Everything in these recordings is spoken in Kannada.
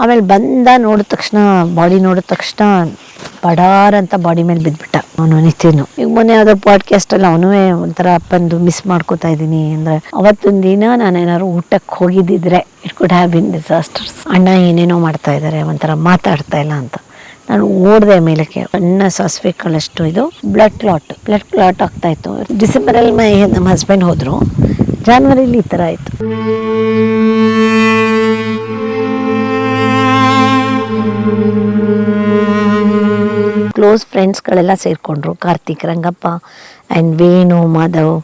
ಆಮೇಲೆ ಬಂದ ನೋಡಿದ ತಕ್ಷಣ, ಬಾಡಿ ನೋಡಿದ ತಕ್ಷಣ ಬಡಾರ್ ಅಂತ ಬಾಡಿ ಮೇಲೆ ಬಿದ್ಬಿಟ್ಟ ಅವನು ನಿತಿನು ಈಗ ಮೊನ್ನೆ ಯಾವ್ದೋ ಪಾಡ್ಕಾಸ್ಟ್ ಅಲ್ಲಿ ಅವನು ಒಂಥರ ಅಪ್ಪಂದು ಮಿಸ್ ಮಾಡ್ಕೋತಾ ಇದ್ದೀನಿ ಅಂದ್ರೆ ಅವತ್ತೊಂದು ದಿನ ನಾನು ಏನಾದ್ರು ಊಟಕ್ಕೆ ಹೋಗಿದ್ದಿದ್ರೆ it could have been disasters ಅಣ್ಣ ಏನೇನೋ ಮಾಡ್ತಾ ಇದ್ದಾರೆ ಒಂಥರ ಮಾತಾಡ್ತಾ ಇಲ್ಲ ಅಂತ. ನಾನು ಓಡಿದೆ ಮೇಲಕ್ಕೆ, ಸಣ್ಣ ಸಾಸಿವೆ ಕಾಳಷ್ಟು ಇದು ಬ್ಲಡ್ ಕ್ಲಾಟ್ ಬ್ಲಡ್ ಕ್ಲಾಟ್ ಆಗ್ತಾ ಇತ್ತು. ಡಿಸೆಂಬರಲ್ಲಿ ಮೈ, ನಮ್ಮ ಹಸ್ಬೆಂಡ್ ಹೋದ್ರು. ಜಾನ್ವರಿಲಿ ಈ ಥರ ಆಯಿತು. ಕ್ಲೋಸ್ ಫ್ರೆಂಡ್ಸ್ಗಳೆಲ್ಲ ಸೇರಿಕೊಂಡ್ರು. ಕಾರ್ತಿಕ್, ರಂಗಪ್ಪ ಆ್ಯಂಡ್ ವೇಣು, ಮಾಧವ್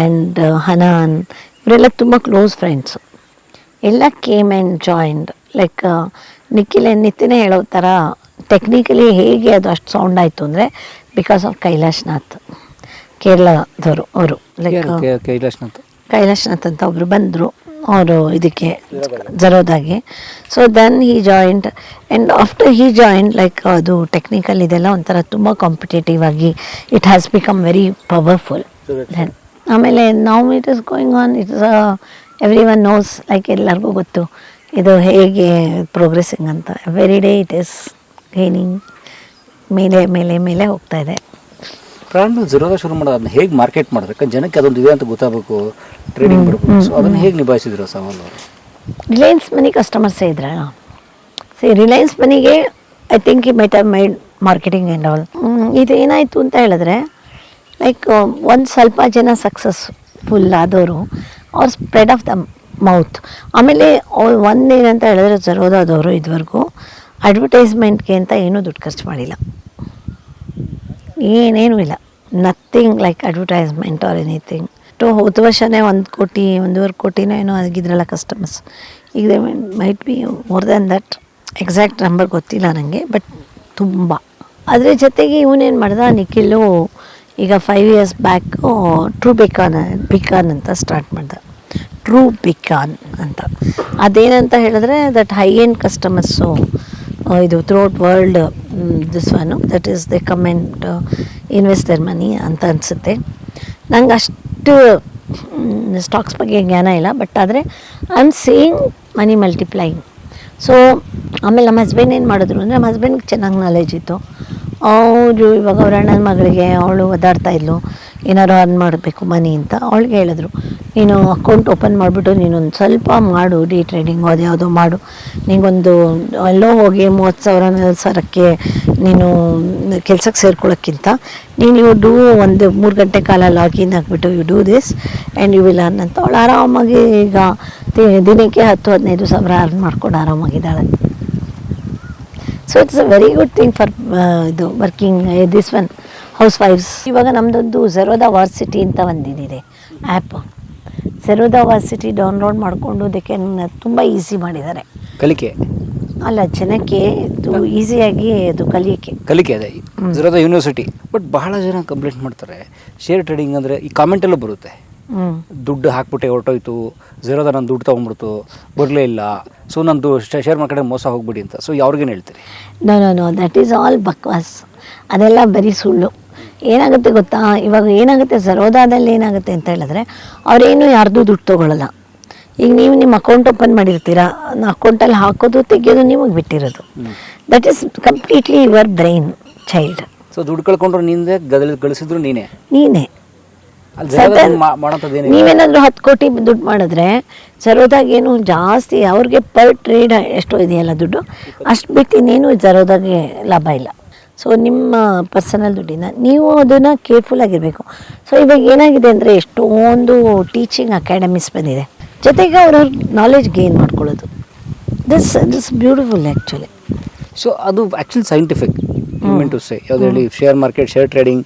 ಆ್ಯಂಡ್ ಹನಾನ್, ಇವರೆಲ್ಲ ತುಂಬ ಕ್ಲೋಸ್ ಫ್ರೆಂಡ್ಸು ಎಲ್ಲ came and joined like Nikhil ನಿತ್ಯನೇ ಹೇಳೋ ಥರ ಟೆಕ್ನಿಕಲಿ ಹೇಗೆ ಅದು ಅಷ್ಟು ಸೌಂಡ್ ಆಯಿತು ಅಂದರೆ ಬಿಕಾಸ್ ಆಫ್ ಕೈಲಾಶ್ನಾಥ್ ಕೇರಳದವರು ಅವರು ಲೈಕ್ ಕೈಲಾಶ್ನಾಥ್ ಕೈಲಾಶ್ನಾಥ್ ಅಂತ ಒಬ್ರು ಬಂದರು ಅವರು ಇದಕ್ಕೆ ಜರೋದಾಗೆ. So then he joined and after he joined like ಅದು ಟೆಕ್ನಿಕಲ್ ಇದೆಲ್ಲ ಒಂಥರ ತುಂಬ ಕಾಂಪಿಟೇಟಿವ್ ಆಗಿ it has become very powerful then ಆಮೇಲೆ ನಾವು it is going on it is everyone knows like ಎಲ್ಲರಿಗೂ ಗೊತ್ತು ಇದು ಹೇಗೆ ಪ್ರೋಗ್ರೆಸಿಂಗ್ ಅಂತ. Very day it is gaining ಮೇಲೆ ಮೇಲೆ ಮೇಲೆ ಹೋಗ್ತಾ ಇದೆ. ಬ್ರ್ಯಾಂಡ್ ಜೀರೋದ ಶುರು ಮಾಡೋದು ಅದನ್ನ ಹೇಗೆ ಮಾರ್ಕೆಟ್ ಮಾಡಿದ್ರೆ ಯಾಕಂದ್ರೆ ಜನಕ್ಕೆ ಅದೊಂದು ಇದೆ ಅಂತ ಗೊತ್ತಾಗಬೇಕು ಟ್ರೇಡಿಂಗ್ ಬರಬೇಕು ಸೊ ಅದನ್ನು ಹೇಗೆ ನಿಭಾಯಿಸಿದ್ರು ಸವಾಲು ಅವರು? ರಿಲಯನ್ಸ್ ಮನಿ ಕಸ್ಟಮರ್ಸೇ ಇದ್ರಲ್ಲ ಸರಿ ರಿಲಯನ್ಸ್ ಮನಿಗೆ ಐ ಥಿಂಕ್ ಈ might have made marketing and all ಇದು ಏನಾಯಿತು ಅಂತ ಹೇಳಿದ್ರೆ ಲೈಕ್ ಒಂದು ಸ್ವಲ್ಪ ಜನ ಸಕ್ಸಸ್ಫುಲ್ ಆದವರು ಅವ್ರ ಸ್ಪ್ರೆಡ್ ಆಫ್ ದ ಮೌತ್ ಆಮೇಲೆ ಅವ್ರು ಒಂದೇನಂತ ಹೇಳಿದ್ರೆ ಜರೋದಾದವರು ಇದುವರೆಗೂ ಅಡ್ವರ್ಟೈಸ್ಮೆಂಟ್ಗೆ ಅಂತ ಏನೂ ದುಡ್ಡು ಖರ್ಚು ಮಾಡಿಲ್ಲ. ಏನೇನೂ ಇಲ್ಲ. Nothing like advertisement or anything to ಹೋದ ವರ್ಷನೇ ಒಂದು ಕೋಟಿ, ಒಂದೂವರೆ ಕೋಟಿನೋ ಏನೋ ಆಗಿದ್ರಲ್ಲ ಕಸ್ಟಮರ್ಸ್ ಈಗ might be more than that exact number ಗೊತ್ತಿಲ್ಲ ನನಗೆ ಬಟ್ ತುಂಬ. ಅದ್ರ ಜೊತೆಗೆ ಇವನೇನು ಮಾಡ್ದ? ನಿಖಿಲು ಈಗ five years back True Beacon Beacon ಅಂತ ಸ್ಟಾರ್ಟ್ ಮಾಡ್ದ. ಟ್ರೂ ಬಿಕಾನ್ ಅಂತ. ಅದೇನಂತ ಹೇಳಿದ್ರೆ ದಟ್ ಹೈ ಎಂಡ್ ಕಸ್ಟಮರ್ಸು ಇದು throughout world this one that is they come and invest their money ಅಂತ ಅನಿಸುತ್ತೆ. ನಂಗೆ ಅಷ್ಟು ಸ್ಟಾಕ್ಸ್ ಬಗ್ಗೆ ಜ್ಞಾನ ಇಲ್ಲ ಬಟ್ ಆದರೆ I am saying money multiplying so ಆಮೇಲೆ ನಮ್ಮ ಹಸ್ಬೆಂಡ್ ಏನು ಮಾಡಿದ್ರು ಅಂದರೆ, ನಮ್ಮ ಹಸ್ಬೆಂಡ್ಗೆ ಚೆನ್ನಾಗಿ ನಾಲೆಜ್ ಇತ್ತು. ಅವರು ಇವಾಗ ಅವ್ರ ಅಣ್ಣನ ಮಗಳಿಗೆ, ಅವಳು ಇದ್ಲು. ಏನಾರು ಅರ್ನ್ ಮಾಡಬೇಕು ಮನಿ ಅಂತ. ಅವಳಿಗೆ ಹೇಳಿದ್ರು, ನೀನು ಅಕೌಂಟ್ ಓಪನ್ ಮಾಡಿಬಿಟ್ಟು ನೀನೊಂದು ಸ್ವಲ್ಪ ಮಾಡು ಡಿ ಟ್ರೇಡಿಂಗ್ ಅದು ಯಾವುದೋ ಮಾಡು. ನಿಂಗೊಂದು ಎಲ್ಲೋ ಹೋಗಿ ಮೂವತ್ತು ಸಾವಿರ, ನಲ್ವತ್ತು ಸಾವಿರಕ್ಕೆ ನೀನು ಕೆಲಸಕ್ಕೆ ಸೇರ್ಕೊಳ್ಳೋಕ್ಕಿಂತ ನೀನು ಇವು ಡೂ ಒಂದು ಮೂರು ಗಂಟೆ ಕಾಲ ಲಾಗಿನ್ ಆಗಿಬಿಟ್ಟು you do this and you will earn ಅಂತ ಅವಳು ಆರಾಮಾಗಿ ಈಗ ದಿನಕ್ಕೆ ಹತ್ತು, ಹದಿನೈದು ಸಾವಿರ ಅರ್ನ್ ಮಾಡ್ಕೊಂಡು ಆರಾಮಾಗಿದ್ದಾಳೆ. So it's a very good thing for ಇದು working this one house wives ಇವಾಗ ನಮ್ಮದೊಂದು ಜೆರೋದಾ ವಾರ್ಸಿಟಿ ಅಂತ ಒಂದಿದೆ ಆ್ಯಪ್ ಸೆರೋದ ವಾರ್ಸಿಟಿ ಡೌನ್ಲೋಡ್ ಮಾಡಿಕೊಂಡು ಅದಕ್ಕೆ ತುಂಬ ಈಸಿ ಮಾಡಿದ್ದಾರೆ. ಕಲಿಕೆ? ಅಲ್ಲ ಜನಕ್ಕೆ ಇದು ಈಸಿಯಾಗಿ ಅದು ಕಲಿಯಕ್ಕೆ. ಕಲಿಕೆ ಅದೇ. ಸೆರೋದ ಯೂನಿವರ್ಸಿಟಿ ಬಟ್ ಬಹಳ ಜನ ಕಂಪ್ಲೇಂಟ್ ಮಾಡ್ತಾರೆ. ಶೇರ್ ಟ್ರೇಡಿಂಗ್ ಅಂದರೆ ಈ ಕಾಮೆಂಟಲ್ಲೂ ಬರುತ್ತೆ. ದುಡ್ಡು ಹಾಕ್ಬಿಟ್ಟೆ ಹೊರಟೋಯ್ತು ಝೀರೋದ ನಾನು ದುಡ್ಡು ತೊಗೊಂಡ್ಬಿಡ್ತು ಬರಲೇ ಇಲ್ಲ. ಸೊ ನಂದು ಶೇರ್ ಮಾರ್ಕೆಟ್ ಮೋಸ ಹೋಗ್ಬಿಡಿ ಅಂತ. ಸೊ ಯಾವ್ರಿಗೇನು ಹೇಳ್ತೀರಿ? No no no that is all ಬಕ್ವಾಸ್. ಅದೆಲ್ಲ ಬರೀ ಸುಳ್ಳು. ಏನಾಗುತ್ತೆ ಗೊತ್ತಾ? ಇವಾಗ ಏನಾಗುತ್ತೆ? ಸರೋದಾದಲ್ಲಿ ಏನಾಗುತ್ತೆ ಅಂತ ಹೇಳಿದ್ರೆ ಅವರೇನು ಯಾರ್ದು ದುಡ್ಡು ತೊಗೊಳ್ಳಲ್ಲ ಈಗ ನೀವು ನಿಮ್ಮ ಅಕೌಂಟ್ ಓಪನ್ ಮಾಡಿರ್ತೀರಾ? ಅಕೌಂಟಲ್ಲಿ ಹಾಕೋದು ತೆಗೆಯೋದು ನಿಮಗೆ ಬಿಟ್ಟಿರೋದು. That is completely your brainchild so ದುಡ್ಡು ಕಳ್ಕೊಂಡ್ರು ನಿಂದೆ ಗಳಿಸಿದ್ರು ನೀನೇ? ನೀನೇ. ನೀವೇನಾದರೂ ಹತ್ತು ಕೋಟಿ ದುಡ್ಡು ಮಾಡಿದ್ರೆ ಸರೋದಾಗ ಏನು ಜಾಸ್ತಿ ಅವ್ರಿಗೆ ಪರ್ ಟ್ರೇಡ್ ಎಷ್ಟೋ ಇದೆಯಲ್ಲ ದುಡ್ಡು? ಅಷ್ಟು ಬಿಟ್ಟು ಇನ್ನೇನು ಸರೋದಾಗೆ ಲಾಭ ಇಲ್ಲ. ಸೊ ನಿಮ್ಮ ಪರ್ಸನಲ್ ದುಡ್ಡಿನ ನೀವು ಅದನ್ನು ಕೇರ್ಫುಲ್ ಆಗಿರಬೇಕು. ಸೊ ಇವಾಗ ಏನಾಗಿದೆ ಅಂದರೆ ಎಷ್ಟೊಂದು ಟೀಚಿಂಗ್ ಅಕಾಡೆಮೀಸ್ ಬಂದಿದೆ. ಜೊತೆಗೆ ಅವ್ರವ್ರ ನಾಲೆಜ್ ಗೇನ್ ಮಾಡ್ಕೊಳ್ಳೋದು. This this beautiful actually so ಅದು actually scientific moment to say ಯಾವ್ದು ಹೇಳಿ ಶೇರ್ ಮಾರ್ಕೆಟ್ ಶೇರ್ ಟ್ರೇಡಿಂಗ್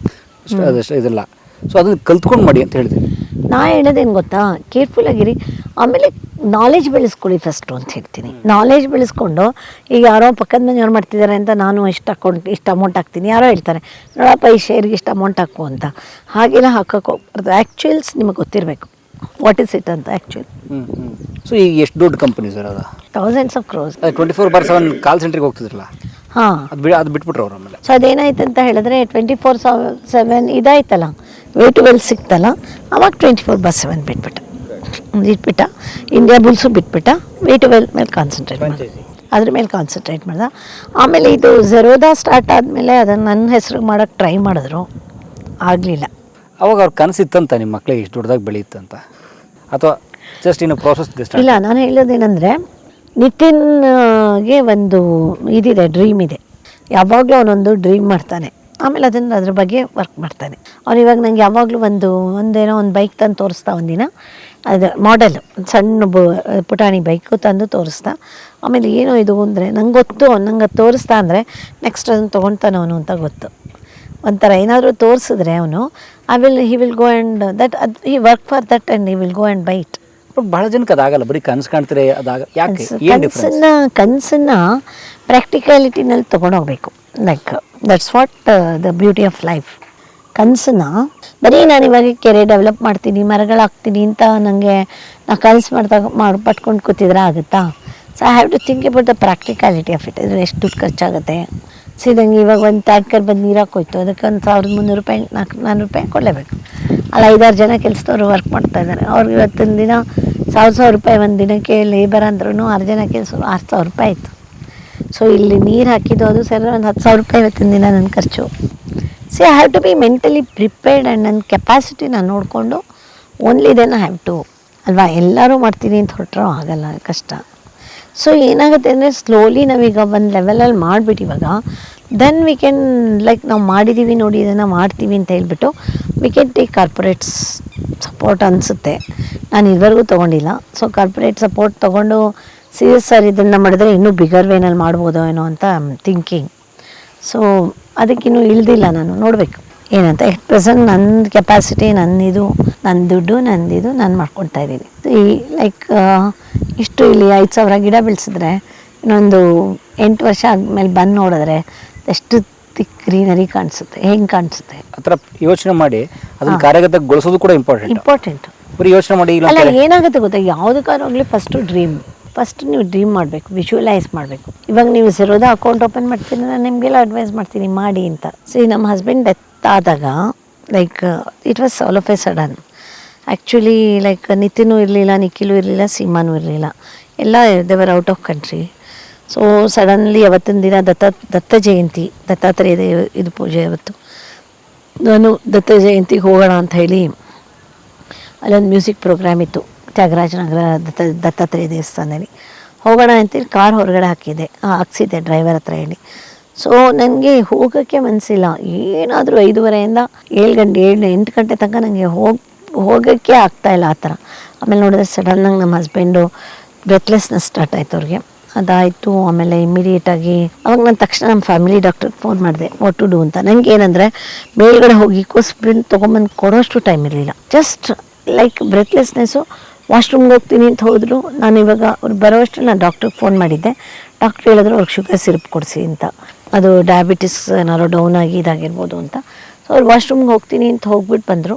ಅದಷ್ಟು ಇದೆಲ್ಲ. ಸೊ ಅದನ್ನು ಕಲ್ತ್ಕೊಂಡು ಮಾಡಿ ಅಂತ ಹೇಳ್ತೀನಿ ನಾ ಹೇಳೋದೇನು ಗೊತ್ತಾ? ಕೇರ್ಫುಲ್ ಆಗಿರಿ. ಆಮೇಲೆ ನಾಲೆಜ್ ಬೆಳೆಸ್ಕೊಳ್ಳಿ ಫಸ್ಟು ಅಂತ ಹೇಳ್ತೀನಿ. ನಾಲೆಜ್ ಬೆಳೆಸ್ಕೊಂಡು ಈಗ ಯಾರೋ ಪಕ್ಕದ ಮನೆಯವ್ರು ಮಾಡ್ತಿದ್ದಾರೆ ಅಂತ ನಾನು ಇಷ್ಟು ಅಕೌಂಟ್ ಇಷ್ಟು ಅಮೌಂಟ್ ಹಾಕ್ತೀನಿ. ಯಾರೋ ಹೇಳ್ತಾರೆ ನೋಡಪ್ಪ ಈ ಶೇರ್ಗೆ ಇಷ್ಟು ಅಮೌಂಟ್ ಹಾಕು ಅಂತ. ಹಾಗೆಲ್ಲ ಹಾಕೋಕೆ ಹೋಗ್ಬಾರ್ದು. ಆ್ಯಕ್ಚುಯಲ್ಸ್ ನಿಮಗೆ ಗೊತ್ತಿರಬೇಕು. ವಾಟ್ ಇಸ್ ಇಟ್ ಅಂತ ಹ್ಞೂ ಸೊ ಈಗ ಎಷ್ಟು ದೊಡ್ಡ ಕಂಪನಿ ಸರ್ ಅದು? Thousands of crores twenty four bar seven call ಸೆಂಟ್ರಿಗೆ ಹೋಗ್ತಿದ್ರಲ್ಲ? ಹಾಂ. ಅದು ಬಿಡ ಅದು ಬಿಟ್ಬಿಟ್ರು ಅವ್ರ ಆಮೇಲೆ. ಸೊ ಅದೇನಾಯ್ತು ಅಂತ ಹೇಳಿದ್ರೆ ಟ್ವೆಂಟಿ ಫೋರ್ ಸೆವೆನ್ ಇದಾಯ್ತಲ್ಲ. ವೇ ಟು ವೆಲ್ ಸಿಕ್ತಲ್ಲ. ಅವಾಗ ಟ್ವೆಂಟಿ ಫೋರ್ ಬಸ್ ಸೆವೆನ್ ಬಿಟ್ಬಿಟ್ಟು ಇಟ್ಬಿಟ್ಟ. ಇಂಡಿಯಾ ಬುಲ್ಸು ಬಿಟ್ಬಿಟ್ಟ. ವೇಟ್ ವೆಲ್ ಮೇಲೆ ಕಾನ್ಸಂಟ್ರೇಟ್ ಮಾಡಿ. ಅದ್ರ ಮೇಲೆ ಕಾನ್ಸಂಟ್ರೇಟ್ ಮಾಡ್ದೆ. ಆಮೇಲೆ ಇದು ಜೆರೋದಾ ಸ್ಟಾರ್ಟ್ ಆದಮೇಲೆ ಅದನ್ನು ನನ್ನ ಹೆಸ್ರಿಗೆ ಮಾಡೋಕ್ಕೆ ಟ್ರೈ ಮಾಡಿದ್ರು. ಆಗಲಿಲ್ಲ. ಅವಾಗ ಅವ್ರ ಕನಸಿತ್ತಂತ ನಿಮ್ಮ ಮಕ್ಳಿಗೆ ಇಷ್ಟು ದೊಡ್ಡದಾಗಿ ಬೆಳೆಯುತ್ತಂತ ಅಥವಾ ಜಸ್ಟ್ ಇನ್ನು ಪ್ರೋಸೆಸ್ ಇಲ್ಲ ನಾನು ಹೇಳೋದೇನೆಂದರೆ ನಿತಿನ್ಗೆ ಒಂದು ಇದಿದೆ ಡ್ರೀಮ್ ಇದೆ. ಯಾವಾಗಲೂ ಅವನೊಂದು ಡ್ರೀಮ್ ಮಾಡ್ತಾನೆ. ಆಮೇಲೆ ಅದನ್ನು ಅದ್ರ ಬಗ್ಗೆ ವರ್ಕ್ ಮಾಡ್ತಾನೆ. ಅವ್ನು ಇವಾಗ ನಂಗೆ ಯಾವಾಗಲೂ ಒಂದು ಒಂದೇನೋ ಒಂದು ಬೈಕ್ ತಂದು ತೋರಿಸ್ತಾ ಒಂದಿನ. ಅದು ಮಾಡೆಲ್ ಸಣ್ಣ ಬ ಪುಟಾಣಿ ಬೈಕು ತಂದು ತೋರಿಸ್ತಾ ಆಮೇಲೆ ಏನೋ ಇದು ಅಂದರೆ ನಂಗೆ ಗೊತ್ತು ನಂಗೆ ಅದು ತೋರಿಸ್ತಾ ಅಂದರೆ ನೆಕ್ಸ್ಟ್ ಅದನ್ನು ತೊಗೊಳ್ತಾನೆ ಅವನು ಅಂತ ಗೊತ್ತು. ಒಂಥರ ಏನಾದರೂ ತೋರಿಸಿದ್ರೆ ಅವನು I will he will go and that ಅದು ಈ work for that and he will go and bite ಭಾಳ ಜನಕ್ಕೆ ಅದಾಗಲ್ಲ ಬರೀ ಕನಸು ಕಾಣ್ತಾರೆ ಅದಾಗ ಕನಸನ್ನ ಕನಸನ್ನ ಪ್ರಾಕ್ಟಿಕಾಲಿಟಿನಲ್ಲಿ ತೊಗೊಂಡೋಗ್ಬೇಕು like that's what the beauty of life ಕನಸನ್ನ? ಬರೀ ನಾನು ಇವಾಗ ಕೆರೆ ಡೆವಲಪ್ ಮಾಡ್ತೀನಿ, ಮರಗಳು ಹಾಕ್ತೀನಿ ಅಂತ ನನಗೆ ನಾ ಕನಸು ಮಾಡ್ತಾ ಮಾಡಿ, ಪಟ್ಕೊಂಡು ಕೂತಿದ್ರೆ ಆಗುತ್ತಾ? So I have to think about the practicality of it ಇದು ಎಷ್ಟು ದುಡ್ಡು ಖರ್ಚಾಗುತ್ತೆ? ಸೊ ನಂಗೆ ಇವಾಗ ಒಂದು ಟ್ಯಾಂಕರ್ ಬಂದು ನೀರು ಹಾಕೋಯ್ತು. ಅದಕ್ಕೆ ಒಂದು ಸಾವಿರದ ಮುನ್ನೂರು ರೂಪಾಯಿ ನಾಲ್ಕು ನಾನ್ನೂರು ರೂಪಾಯಿ ಕೊಡಲೇಬೇಕು. ಅಲ್ಲಿ, ಐದಾರು ಜನ ಕೆಲಸದವರು ವರ್ಕ್ ಮಾಡ್ತಾ ಇದ್ದಾರೆ ಅವ್ರಿಗೆ ಇವತ್ತಿನ ದಿನ ಸಾವಿರ ಸಾವಿರ ರೂಪಾಯಿ ಒಂದು ದಿನಕ್ಕೆ ಲೇಬರ್ ಅಂದ್ರೂ ಆರು ಜನ ಕೆಲಸ, ಆರು ಸಾವಿರ ರೂಪಾಯಿ ಆಯಿತು. ಸೊ ಇಲ್ಲಿ ನೀರು ಹಾಕಿದ್ದು ಅದು ಸರಿ ಒಂದು ಹತ್ತು ಸಾವಿರ ರೂಪಾಯಿ ಇವತ್ತಿನ ದಿನ ನನ್ನ ಖರ್ಚು. See I have to be mentally prepared and ನನ್ನ ಕೆಪಾಸಿಟಿ ನಾನು ನೋಡಿಕೊಂಡು only then I have to ಅಲ್ವಾ? ಎಲ್ಲರೂ ಮಾಡ್ತೀನಿ ಅಂತ ಹೊರಟ್ರೂ ಆಗಲ್ಲ, ಕಷ್ಟ. ಸೊ ಏನಾಗುತ್ತೆ ಅಂದರೆ ಸ್ಲೋಲಿ ನಾವೀಗ ಒಂದು ಲೆವೆಲಲ್ಲಿ ಮಾಡಿಬಿಟ್ಟು ಇವಾಗ ದೆನ್ ವಿ ಕ್ಯಾನ್ ಲೈಕ್ ನಾವು ಮಾಡಿದ್ದೀವಿ ನೋಡಿ, ಇದನ್ನು ಮಾಡ್ತೀವಿ ಅಂತ ಹೇಳ್ಬಿಟ್ಟು we can take corporates support ಅನಿಸುತ್ತೆ. ನಾನು ಇದುವರೆಗೂ ತೊಗೊಂಡಿಲ್ಲ. ಸೊ ಕಾರ್ಪೊರೇಟ್ ಸಪೋರ್ಟ್ ತೊಗೊಂಡು ಸೀರಿಯಸ್ ಸರ್ ಇದನ್ನು ಮಾಡಿದ್ರೆ ಇನ್ನೂ ಬಿಗರ್ ವೇನಲ್ಲಿ ಮಾಡ್ಬೋದೋ ಏನೋ ಅಂತ ಥಿಂಕಿಂಗ್ ಸೊ ಅದಕ್ಕಿನ್ನೂ ಇಳ್ದಿಲ್ಲ ನಾನು ನೋಡಬೇಕು. ಏನಂತ ಎಟ್ ಪ್ರೆಸೆಂಟ್ ನನ್ನ ಕೆಪಾಸಿಟಿ ನನ್ನಿದು ನನ್ನ ದುಡ್ಡು ನಂದಿದು ನಾನು ಮಾಡ್ಕೊಳ್ತಾ ಇದ್ದೀನಿ. ಈ ಲೈಕ್ ಇಷ್ಟು ಇಲ್ಲಿ ಐದು ಸಾವಿರ ಗಿಡ ಬೆಳೆಸಿದ್ರೆ ಇನ್ನೊಂದು ಎಂಟು ವರ್ಷ ಆದಮೇಲೆ ಬಂದು ನೋಡಿದ್ರೆ ಎಷ್ಟು ತಿಕ್ ಗ್ರೀನರಿ ಕಾಣಿಸುತ್ತೆ ಹೆಂಗೆ ಕಾಣಿಸುತ್ತೆ? ಆ ಥರ ಯೋಚನೆ ಮಾಡಿ ಅದನ್ನ ಕಾರ್ಯಗತಗೊಳಿಸೋದು ಕೂಡ ಇಂಪಾರ್ಟೆಂಟ್ ಇಂಪಾರ್ಟೆಂಟ್ ಬರೀ ಯೋಚನೆ ಮಾಡಿ ಇಲ್ಲ ಅಲ್ಲ ಏನಾಗುತ್ತೆ ಗೊತ್ತಾ? ಯಾವುದಕ್ಕಾದ್ರೂ ಆಗಲಿ ಫಸ್ಟು ಡ್ರೀಮ್ ಫಸ್ಟ್ ನೀವು ಡ್ರೀಮ್ ಮಾಡಬೇಕು, ವಿಜುವಲೈಸ್ ಮಾಡಬೇಕು. ಇವಾಗ ನೀವು ಸಿರೋದ ಅಕೌಂಟ್ ಓಪನ್ ಮಾಡ್ತೀನಿ ನಾನು ನಿಮಗೆಲ್ಲ ಅಡ್ವೈಸ್ ಮಾಡ್ತೀನಿ, ಮಾಡಿ ಅಂತ. ಸೊ ನಮ್ಮ ಹಸ್ಬೆಂಡ್ ಡೆತ್ ಆದಾಗ like it was all of a sudden actually like ನಿತಿನೂ ಇರಲಿಲ್ಲ, ನಿಖಿಲೂ ಇರಲಿಲ್ಲ, ಸೀಮಾನೂ ಇರಲಿಲ್ಲ. ಎಲ್ಲ they were out of country so suddenly ಅವತ್ತಿನ ದಿನ ದತ್ತ ದತ್ತ ಜಯಂತಿ, ದತ್ತಾತ್ರೇಯ ದೇವ- ಇದು ಪೂಜೆ ಅವತ್ತು ನಾನು ದತ್ತ ಜಯಂತಿಗೆ ಹೋಗೋಣ ಅಂತ ಹೇಳಿ ಅಲ್ಲೊಂದು ಮ್ಯೂಸಿಕ್ ಪ್ರೋಗ್ರಾಮ್ ಇತ್ತು. ತ್ಯಾಗರಾಜನಗರ ದತ್ತ ದತ್ತಾತ್ರೇಯ ದೇವಸ್ಥಾನದಲ್ಲಿ. ಹೋಗೋಣ ಅಂತೇಳಿ ಕಾರ್ ಹೊರಗಡೆ ಹಾಕಿದ್ದೆ ಹಾಂ ಹಾಕ್ಸಿದ್ದೆ ಡ್ರೈವರ್ ಹತ್ರ ಹೇಳಿ. ಸೊ ನನಗೆ ಹೋಗೋಕ್ಕೆ ಮನಸ್ಸಿಲ್ಲ ಏನಾದರೂ ಐದೂವರೆಯಿಂದ ಏಳು ಗಂಟೆ, ಏಳು, ಎಂಟು ಗಂಟೆ ತನಕ ನನಗೆ ಹೋಗಿ, ಹೋಗೋಕ್ಕೆ ಆಗ್ತಾಯಿಲ್ಲ ಆ ಥರ. ಆಮೇಲೆ ನೋಡಿದ್ರೆ ಸಡನ್ನಾಗಿ ನಮ್ಮ ಹಸ್ಬೆಂಡು ಬ್ರೆತ್ಲೆಸ್ನೆಸ್ ಸ್ಟಾರ್ಟ್ ಆಯಿತು ಅವ್ರಿಗೆ. ಅದಾಯಿತು. ಆಮೇಲೆ ಇಮಿಡಿಯೇಟಾಗಿ ಅವಾಗ ನಾನು ತಕ್ಷಣ ನಮ್ಮ ಫ್ಯಾಮಿಲಿ ಡಾಕ್ಟ್ರಿಗೆ ಫೋನ್ ಮಾಡಿದೆ. ವಾಟ್ ಟು ಡೂ ಅಂತ? ನನಗೆ ಏನಂದರೆ, ಮೇಲ್ಗಡೆ ಹೋಗಿ ಸ್ಪ್ರಿಂಟ್ ತೊಗೊಂಬಂದು ಕೊಡೋಷ್ಟು ಟೈಮ್ ಇರಲಿಲ್ಲ. ಜಸ್ಟ್ ಲೈಕ್ ಬ್ರೆತ್ಲೆಸ್ನೆಸ್ಸು ವಾಶ್ರೂಮ್ಗೆ ಹೋಗ್ತೀನಿ ಅಂತ ಹೋದರು. ನಾನು ಇವಾಗ ಅವ್ರು ಬರೋಷ್ಟು ನಾನು ಡಾಕ್ಟ್ರಿಗೆ ಫೋನ್ ಮಾಡಿದ್ದೆ. ಡಾಕ್ಟ್ರ್ ಹೇಳಿದ್ರು ಅವ್ರಿಗೆ ಶುಗರ್ ಸಿರಪ್ ಕೊಡಿಸಿ ಅಂತ. ಅದು ಡಯಾಬಿಟಿಸ್ ಏನಾದ್ರು ಡೌನ್ ಆಗಿ ಇದಾಗಿರ್ಬೋದು ಅಂತ. ಸೊ ಅವ್ರು ವಾಶ್ರೂಮ್ಗೆ ಹೋಗ್ತೀನಿ ಅಂತ ಹೋಗ್ಬಿಟ್ಟು ಬಂದರು.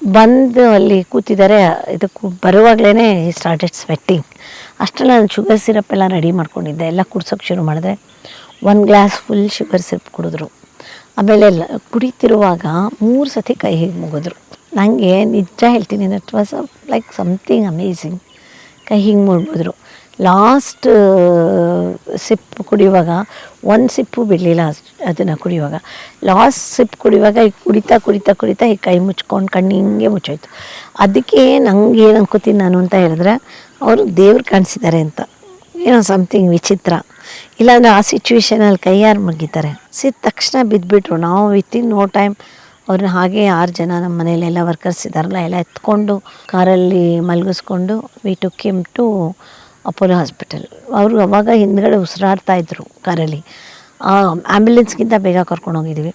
ಬಂದು ಅಲ್ಲಿ ಕೂತಿದ್ದಾರೆ. ಇದಕ್ಕೂ ಬರುವಾಗಲೇ ಸ್ಟಾರ್ಟೆಡ್ ಸ್ವೆಟ್ಟಿಂಗ್ ಅಷ್ಟೆಲ್ಲ ನಾನು ಶುಗರ್ ಸಿರಪ್ ಎಲ್ಲ ರೆಡಿ ಮಾಡ್ಕೊಂಡಿದ್ದೆ. ಎಲ್ಲ ಕುಡ್ಸೋಕ್ಕೆ ಶುರು ಮಾಡಿದೆ. ಒಂದು ಗ್ಲಾಸ್ ಫುಲ್ ಶುಗರ್ ಸಿರಪ್ ಕುಡಿದ್ರು. ಆಮೇಲೆ ಕುಡಿತಿರುವಾಗ ಮೂರು ಸತಿ ಕೈ ಹೀಗೆ ಮುಗಿದ್ರು. ನನಗೆ ನಿಜ ಹೇಳ್ತೀನಿ that was like something amazing ಕೈ ಹಿಂಗೆ ಮುಗಿದ್ರು ಲಾಸ್ಟ್ ಸಿಪ್ ಕುಡಿಯುವಾಗ ಒಂದು ಸಿಪ್ಪು ಬಿಡಲಿಲ್ಲ ಅದನ್ನು ಕುಡಿಯುವಾಗ. ಲಾಸ್ಟ್ ಸಿಪ್ ಕುಡಿಯುವಾಗ ಈಗ ಕುಡಿತಾ ಕುಡಿತಾ ಕುಡಿತಾ ಈ ಕೈ ಮುಚ್ಕೊಂಡು ಕಣ್ಣು ಹಿಂಗೆ ಮುಚ್ಚೋಯ್ತು. ಅದಕ್ಕೆ ನಂಗೆ ಏನು ಅನ್ಕೋತೀನಿ ನಾನು ಅಂತ ಹೇಳಿದ್ರೆ, ಅವರು ದೇವ್ರು ಕಾಣಿಸಿದ್ದಾರೆ ಅಂತ. ಏನೋ ಸಮಥಿಂಗ್ ವಿಚಿತ್ರ. ಇಲ್ಲಾಂದರೆ ಆ ಸಿಚುವೇಶನಲ್ಲಿ ಕೈಯಾರು ಮುಗಿತಾರೆ ಸಿದ್ದ ತಕ್ಷಣ ಬಿದ್ದುಬಿಟ್ರು ನಾವು ವಿತಿನ್ ನೋ ಟೈಮ್ ಅವ್ರನ್ನ ಹಾಗೆ ಆರು ಜನ ನಮ್ಮ ಮನೇಲೆಲ್ಲ ವರ್ಕರ್ಸ್ ಇದ್ದಾರಲ್ಲ, ಎಲ್ಲ ಎತ್ಕೊಂಡು ಕಾರಲ್ಲಿ ಮಲಗಿಸ್ಕೊಂಡು we to came to Apollo hospital ಅವರು ಅವಾಗ ಹಿಂದ್ಗಡೆ ಉಸಿರಾಡ್ತಾ ಇದ್ರು ಕಾರಲ್ಲಿ. ಆ್ಯಂಬುಲೆನ್ಸ್ಗಿಂತ ಬೇಗ ಕರ್ಕೊಂಡು ಹೋಗಿದ್ವಿ.